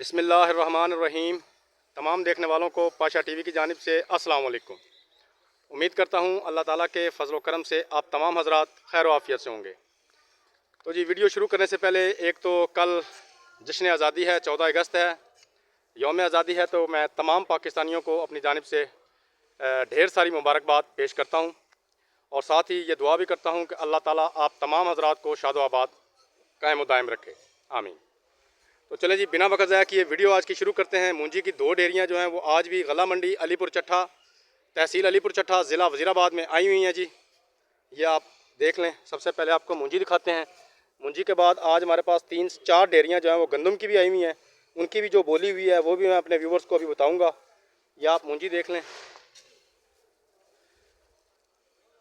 بسم اللہ الرحمن الرحیم۔ تمام دیکھنے والوں کو پاشا ٹی وی کی جانب سے السلام علیکم۔ امید کرتا ہوں اللہ تعالیٰ کے فضل و کرم سے آپ تمام حضرات خیر و عافیت سے ہوں گے۔ تو جی ویڈیو شروع کرنے سے پہلے ایک تو کل جشن آزادی ہے، چودہ اگست ہے، یوم آزادی ہے، تو میں تمام پاکستانیوں کو اپنی جانب سے ڈھیر ساری مبارکباد پیش کرتا ہوں۔ اور ساتھ ہی یہ دعا بھی کرتا ہوں کہ اللہ تعالیٰ آپ تمام حضرات کو شاد و آباد قائم و دائم رکھے۔ آمین۔ تو چلیں جی بنا وقت ضائع کیے، ویڈیو آج کی شروع کرتے ہیں۔ مونجی کی دو ڈیریاں جو ہیں، وہ آج بھی غلہ منڈی علی پور چٹھا، تحصیل علی پور چٹھا ضلع وزیر آباد میں آئی ہوئی ہیں جی۔ یہ آپ دیکھ لیں۔ سب سے پہلے آپ کو مونجی دکھاتے ہیں۔ مونجی کے بعد آج ہمارے پاس تین، چار ڈیریاں جو ہیں، وہ گندم کی بھی آئی ہوئی ہیں۔ ان کی بھی جو بولی ہوئی ہے، وہ بھی میں اپنے ویورز کو ابھی بتاؤں گا۔ یہ آپ مونجی دیکھ لیں۔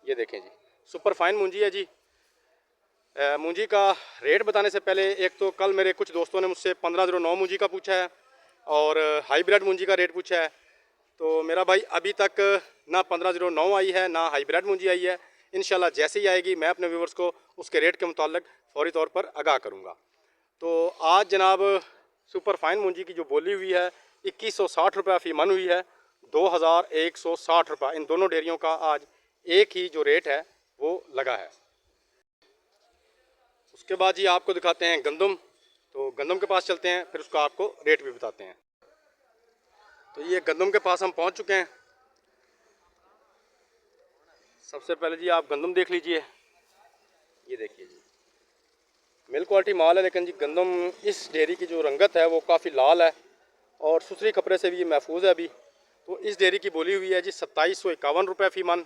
یہ دیکھیں جی۔ سپر فائن مونجی ہے جی۔ مونجی کا ریٹ بتانے سے پہلے ایک تو کل میرے کچھ دوستوں نے مجھ سے پندرہ زیرو نو مونجی کا پوچھا ہے اور ہائی بریڈ مونجی کا ریٹ پوچھا ہے۔ تو میرا بھائی ابھی تک نہ پندرہ زیرو نو آئی ہے، نہ ہائی بریڈ مونجی آئی ہے۔ انشاءاللہ جیسے ہی آئے گی، میں اپنے ویورز کو اس کے ریٹ کے متعلق فوری طور پر آگاہ کروں گا۔ تو آج جناب سپر فائن مونجی کی جو بولی ہوئی ہے، اکیس سو ساٹھ روپیہ فی من ہوئی ہے، دو ہزار ایک سو ساٹھ روپیہ۔ ان دونوں ڈیریوں کا آج ایک ہی جو ریٹ ہے، وہ لگا ہے۔ اس کے بعد جی آپ کو دکھاتے ہیں گندم، تو گندم کے پاس چلتے ہیں، پھر اس کا آپ کو ریٹ بھی بتاتے ہیں۔ تو یہ گندم کے پاس ہم پہنچ چکے ہیں۔ سب سے پہلے جی آپ گندم دیکھ لیجیے۔ یہ دیکھیے جی۔ مل کوالٹی مال ہے، لیکن جی گندم اس ڈیری کی جو رنگت ہے، وہ کافی لال ہے اور سسری کپڑے سے بھی یہ محفوظ ہے ابھی۔ تو اس ڈیری کی بولی ہوئی ہے جی ستائیس سو اکاون روپے فی من۔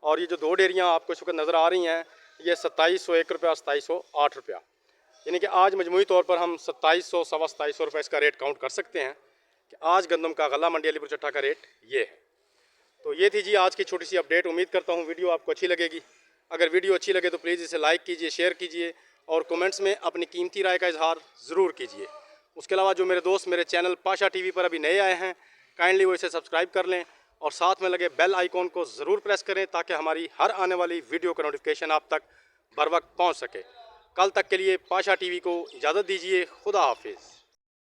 اور یہ جو دو ڈیریاں آپ کو اس وقت نظر آ رہی ہیں یہ ستائیس سو، ایک روپیہ، ستائیس سو، آٹھ روپیہ۔ یعنی کہ آج مجموعی طور پر ہم ستائیس سو، سوا ستائیس سو روپے اس کا ریٹ کاؤنٹ کر سکتے ہیں کہ آج گندم کا غلہ منڈی علی پور چٹھا کا ریٹ یہ ہے۔ تو یہ تھی جی آج کی چھوٹی سی اپڈیٹ۔ امید کرتا ہوں ویڈیو آپ کو اچھی لگے گی۔ اگر ویڈیو اچھی لگے تو پلیز اسے لائک کیجیے، شیئر کیجیے اور کومنٹس میں اپنی قیمتی رائے کا اظہار ضرور کیجیے۔ اس کے علاوہ جو میرے دوست، میرے چینل پاشا ٹی وی پر ابھی نئے آئے ہیں، کائنڈلی وہ اسے سبسکرائب کر لیں۔ اور ساتھ میں لگے بیل آئیکن کو ضرور پریس کریں تاکہ ہماری ہر آنے والی ویڈیو کا نوٹیفیکیشن آپ تک بر وقت پہنچ سکے۔ کل تک کے لیے پاشا ٹی وی کو اجازت دیجیے خدا حافظ۔